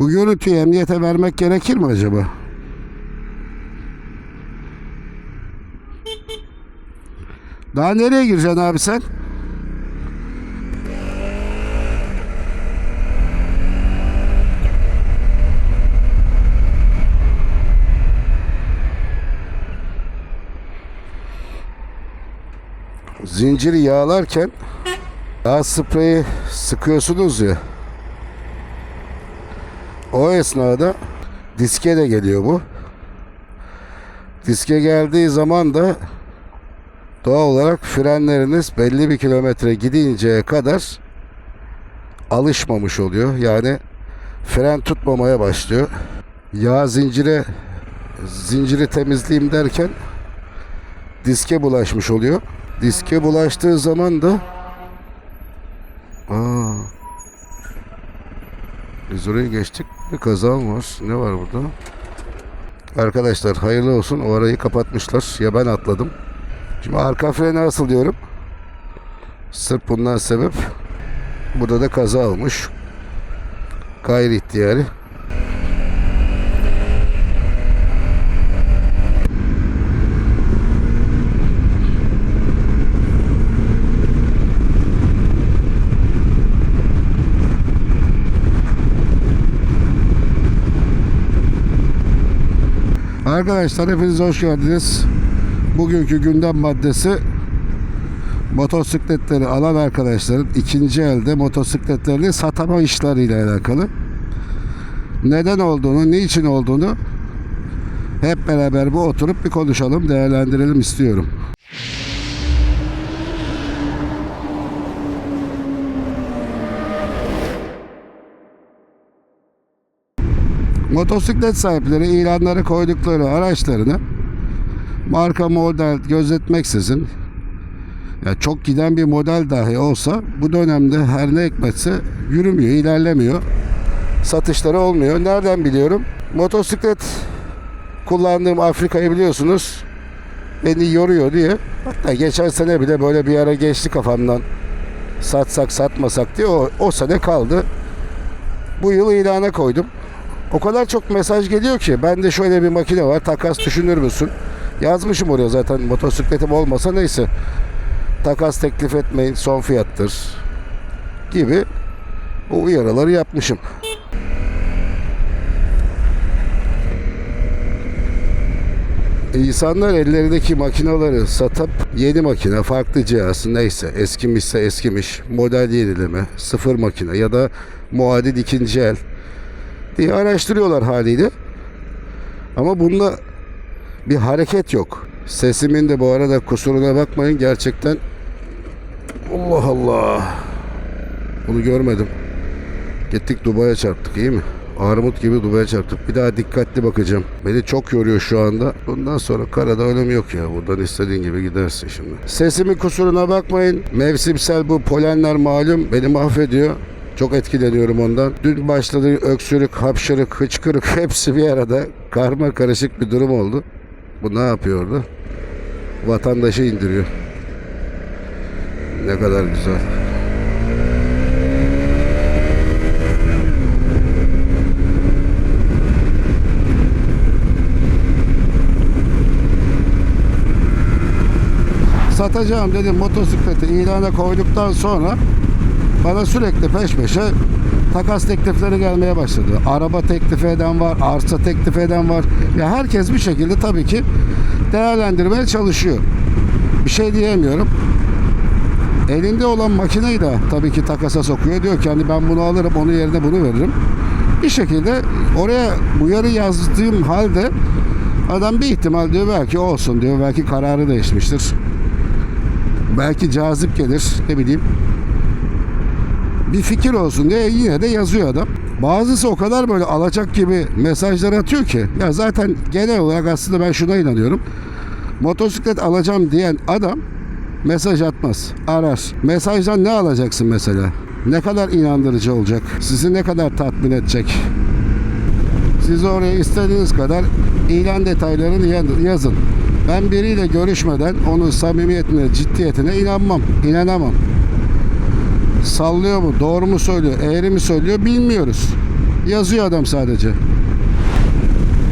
Bu görüntüyü emniyete vermek gerekir mi acaba? Daha nereye gireceksin abi sen? Zinciri yağlarken yağ spreyi sıkıyorsunuz ya. O esnada diske de geliyor bu. Diske geldiği zaman da doğal olarak frenleriniz belli bir kilometre gidinceye kadar alışmamış oluyor. Yani fren tutmamaya başlıyor. Yağ zincire zinciri temizleyeyim derken diske bulaşmış oluyor. Diske bulaştığı zaman da Aa, biz oraya geçtik. Bir kaza mı var? Ne var burada? Arkadaşlar hayırlı olsun. O arayı kapatmışlar. Ya ben atladım. Şimdi arka freni asıl diyorum. Sırf bundan sebep. Burada da kaza olmuş. Gayri ihtiyari. Arkadaşlar hepiniz hoş geldiniz. Bugünkü gündem maddesi motosikletleri alan arkadaşların ikinci elde motosikletlerini satama işleriyle alakalı. Neden olduğunu, niçin olduğunu hep beraber bu oturup bir konuşalım, değerlendirelim istiyorum. Motosiklet sahipleri ilanları koydukları araçlarını marka model gözetmeksizin ya çok giden bir model dahi olsa bu dönemde her ne hikmetse yürümüyor, ilerlemiyor. Satışları olmuyor. Nereden biliyorum? Motosiklet kullandığım Afrika'yı biliyorsunuz. Beni yoruyor diye. Hatta geçen sene bile böyle bir ara geçti kafamdan. Satsak satmasak diye o, o sene kaldı. Bu yıl ilana koydum. O kadar çok mesaj geliyor ki bende şöyle bir makine var takas düşünür müsün? Yazmışım oraya zaten motosikletim olmasa neyse. Takas teklif etmeyin son fiyattır gibi o uyarıları yapmışım. İnsanlar ellerindeki makinaları satıp yeni makine, farklı cihaz neyse eskimişse eskimiş, model yenileme, sıfır makine ya da muadil ikinci el diye araştırıyorlar haliyle. Ama bunda bir hareket yok. Sesimin de bu arada kusuruna bakmayın gerçekten Allah Allah. Bunu görmedim. Gittik Dubai'ye çarptık iyi mi? Armut gibi Dubai'ye çarptık. Bir daha dikkatli bakacağım. Beni çok yoruyor şu anda. Bundan sonra karada önemi yok ya. Buradan istediğin gibi gidersin şimdi. Sesimin kusuruna bakmayın. Mevsimsel bu polenler malum beni mahvediyor. Çok etkileniyorum ondan. Dün başladı öksürük, hapşırık, hıçkırık hepsi bir arada karma karışık bir durum oldu. Bu ne yapıyordu? Vatandaşı indiriyor. Ne kadar güzel. Satacağım dedim motosikleti ilana koyduktan sonra bana sürekli peş peşe takas teklifleri gelmeye başladı. Araba teklif eden var, arsa teklif eden var. Ya herkes bir şekilde tabii ki değerlendirmeye çalışıyor. Bir şey diyemiyorum. Elinde olan makineyi de tabii ki takasa sokuyor. Diyor ki hani ben bunu alırım, onun yerine bunu veririm. Bir şekilde oraya uyarı yazdığım halde adam bir ihtimal diyor belki olsun diyor. Belki kararı değişmiştir. Belki cazip gelir. Ne bileyim bir fikir olsun diye yine de yazıyor adam. Bazısı o kadar böyle alacak gibi mesajlar atıyor ki ya zaten genel olarak aslında ben şuna inanıyorum. Motosiklet alacağım diyen adam mesaj atmaz. Arar. Mesajdan ne alacaksın mesela? Ne kadar inandırıcı olacak? Sizi ne kadar tatmin edecek? Siz oraya istediğiniz kadar ilan detaylarını ya- yazın. Ben biriyle görüşmeden onun samimiyetine, ciddiyetine inanmam, inanamam. Sallıyor mu, doğru mu söylüyor, eğri mi söylüyor bilmiyoruz. Yazıyor adam sadece.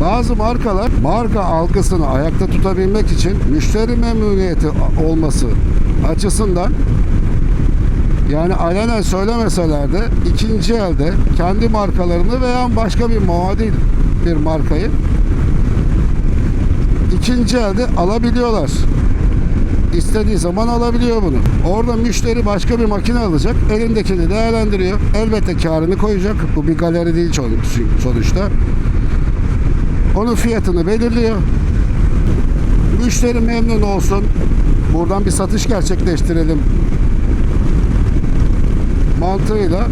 Bazı markalar marka algısını ayakta tutabilmek için müşteri memnuniyeti olması açısından yani alenen söylemeseler de ikinci elde kendi markalarını veya başka bir muadil bir markayı ikinci elde alabiliyorlar. İstediği zaman alabiliyor bunu. Orada müşteri başka bir makine alacak. Elindekini değerlendiriyor. Elbette karını koyacak. Bu bir galeri değil sonuçta. Onun fiyatını belirliyor. Müşteri memnun olsun. Buradan bir satış gerçekleştirelim mantığıyla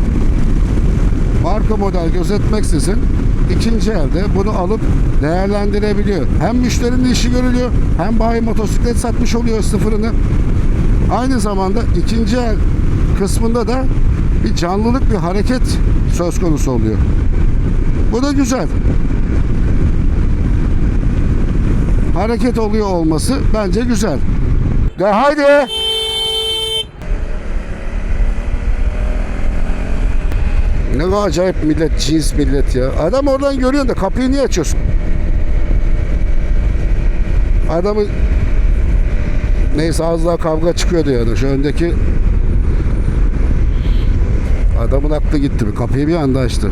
marka model gözetmeksizin ikinci elde bunu alıp değerlendirebiliyor. Hem müşterinin işi görülüyor hem bayi motosiklet satmış oluyor sıfırını. Aynı zamanda ikinci el kısmında da bir canlılık bir hareket söz konusu oluyor. Bu da güzel. Hareket oluyor olması bence güzel. De haydi. Ne kadar acayip millet, cins millet ya. Adam oradan görüyorsun da kapıyı niye açıyorsun? Adamı neyse az daha kavga çıkıyordu yani. Şu öndeki adamın aklı gitti. Bir kapıyı bir anda açtı.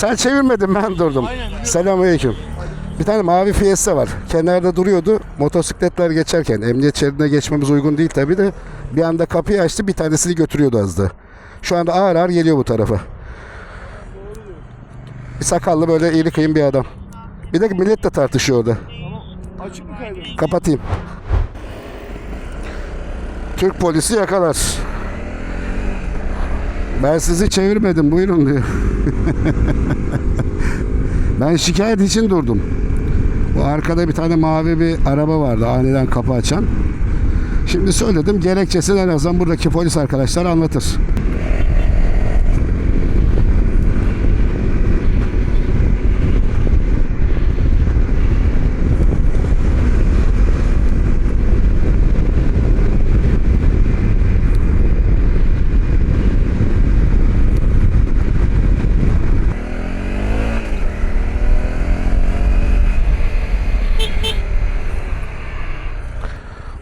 Sen çevirmedin ben durdum. Selamünaleyküm. Bir tane mavi Fiesta var. Kenarda duruyordu. Motosikletler geçerken emniyet şeridine geçmemiz uygun değil tabi de bir anda kapıyı açtı bir tanesini götürüyordu az da. Şu anda ağır ağır geliyor bu tarafa. Bir sakallı böyle iri kıyım bir adam. Bir de millet de tartışıyor orada. Açık mı? Kapatayım. Türk polisi yakalar. Ben sizi çevirmedim buyurun diyor. ben şikayet için durdum. Bu arkada bir tane mavi bir araba vardı aniden kapı açan. Şimdi söyledim gerekçesini en azından buradaki polis arkadaşlar anlatır.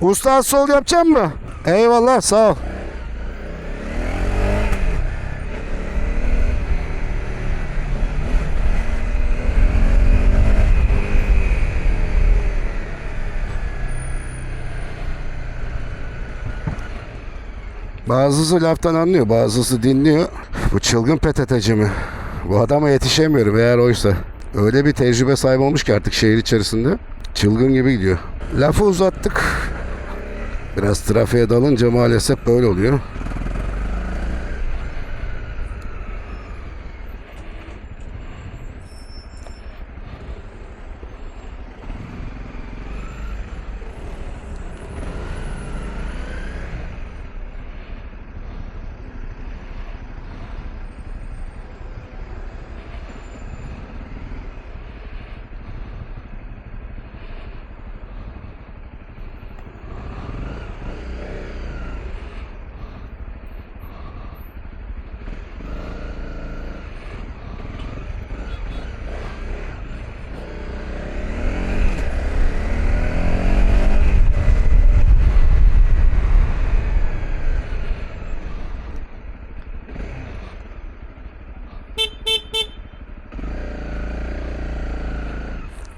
Usta sol yapacak mı? Eyvallah sağ ol. Bazısı laftan anlıyor, bazısı dinliyor. Bu çılgın PTT'ci mi? Bu adama yetişemiyorum eğer oysa. Öyle bir tecrübe sahibi olmuş ki artık şehir içerisinde. Çılgın gibi gidiyor. Lafı uzattık. Biraz trafiğe dalınca maalesef böyle oluyor.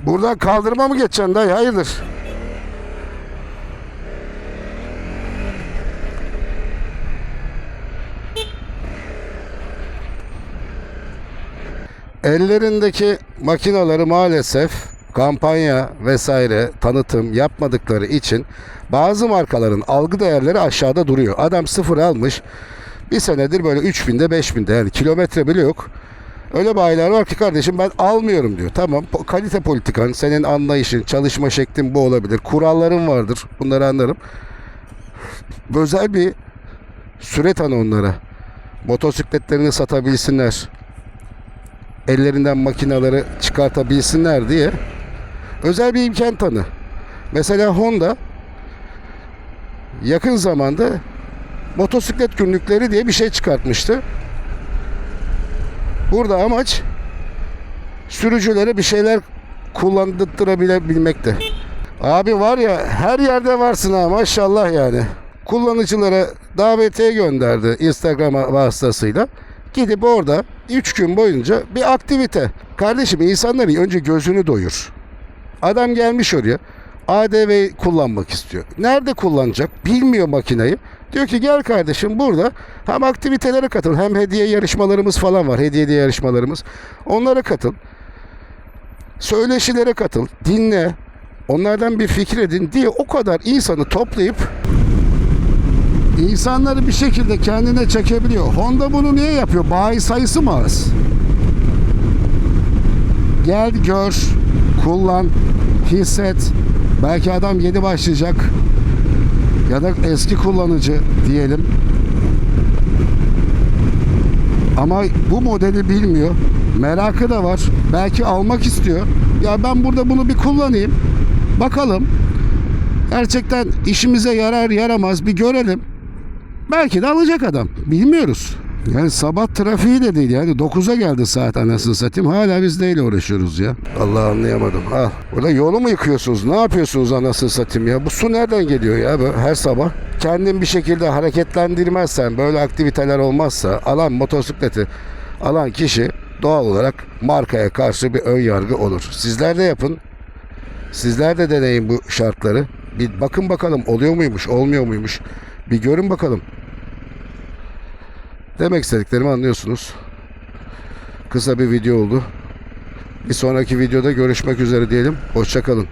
Buradan kaldırma mı geçeceksin dayı? Hayırdır? Ellerindeki makinaları maalesef kampanya vesaire tanıtım yapmadıkları için bazı markaların algı değerleri aşağıda duruyor. Adam sıfır almış. Bir senedir böyle 3000'de 5000'de yani kilometre bile yok. Öyle bayiler var ki kardeşim ben almıyorum diyor. Tamam kalite politikan, senin anlayışın, çalışma şeklin bu olabilir. Kuralların vardır. Bunları anlarım. Özel bir süre tanı onlara. Motosikletlerini satabilsinler. ellerinden makinaları çıkartabilsinler diye özel bir imkan tanı. Mesela Honda yakın zamanda motosiklet günlükleri diye bir şey çıkartmıştı. Burada amaç sürücülere bir şeyler kullandırtırabilmekte. Abi var ya her yerde varsın ha maşallah yani. Kullanıcılara davetiye gönderdi Instagram vasıtasıyla. Gidip orada 3 gün boyunca bir aktivite. Kardeşim insanların önce gözünü doyur. Adam gelmiş oraya. ADV kullanmak istiyor. Nerede kullanacak? Bilmiyor makineyi. Diyor ki gel kardeşim burada hem aktivitelere katıl hem hediye yarışmalarımız falan var. Hediye yarışmalarımız. Onlara katıl. Söyleşilere katıl. Dinle. Onlardan bir fikir edin diye o kadar insanı toplayıp insanları bir şekilde kendine çekebiliyor. Honda bunu niye yapıyor? Bayi sayısı mı az? Gel gör, kullan, hisset. Belki adam yeni başlayacak ya da eski kullanıcı diyelim. Ama bu modeli bilmiyor. Merakı da var. Belki almak istiyor. Ya ben burada bunu bir kullanayım. Bakalım. Gerçekten işimize yarar yaramaz bir görelim. Belki de alacak adam. Bilmiyoruz. Yani sabah trafiği de değil yani 9'a geldi saat anasını satayım. Hala biz neyle uğraşıyoruz ya? Allah anlayamadım. Ha, burada yolu mu yıkıyorsunuz? Ne yapıyorsunuz anasını satayım ya? Bu su nereden geliyor ya böyle her sabah? Kendin bir şekilde hareketlendirmezsen, böyle aktiviteler olmazsa alan motosikleti alan kişi doğal olarak markaya karşı bir ön yargı olur. Sizler de yapın. Sizler de deneyin bu şartları. Bir bakın bakalım oluyor muymuş, olmuyor muymuş. Bir görün bakalım. Demek istediklerimi anlıyorsunuz. Kısa bir video oldu. Bir sonraki videoda görüşmek üzere diyelim. Hoşçakalın.